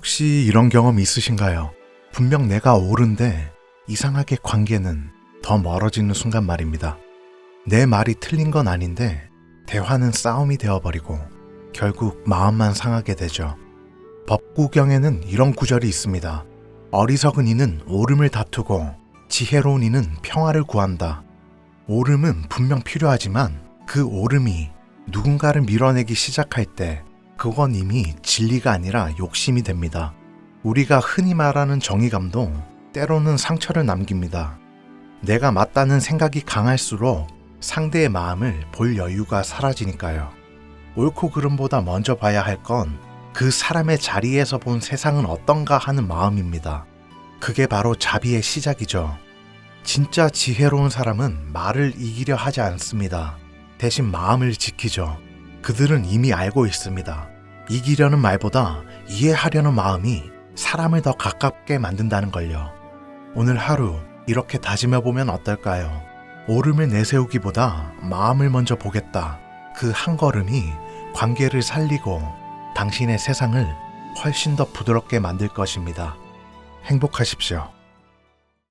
혹시 이런 경험 있으신가요? 분명 내가 옳은데 이상하게 관계는 더 멀어지는 순간 말입니다. 내 말이 틀린 건 아닌데 대화는 싸움이 되어버리고 결국 마음만 상하게 되죠. 법구경에는 이런 구절이 있습니다. 어리석은 이는 옳음을 다투고 지혜로운 이는 평화를 구한다. 옳음은 분명 필요하지만 그 옳음이 누군가를 밀어내기 시작할 때 그건 이미 진리가 아니라 욕심이 됩니다. 우리가 흔히 말하는 정의감도 때로는 상처를 남깁니다. 내가 맞다는 생각이 강할수록 상대의 마음을 볼 여유가 사라지니까요. 옳고 그름보다 먼저 봐야 할 건 그 사람의 자리에서 본 세상은 어떤가 하는 마음입니다. 그게 바로 자비의 시작이죠. 진짜 지혜로운 사람은 말을 이기려 하지 않습니다. 대신 마음을 지키죠. 그들은 이미 알고 있습니다. 이기려는 말보다 이해하려는 마음이 사람을 더 가깝게 만든다는 걸요. 오늘 하루 이렇게 다짐해 보면 어떨까요? 옳음을 내세우기보다 마음을 먼저 보겠다. 그 한 걸음이 관계를 살리고 당신의 세상을 훨씬 더 부드럽게 만들 것입니다. 행복하십시오.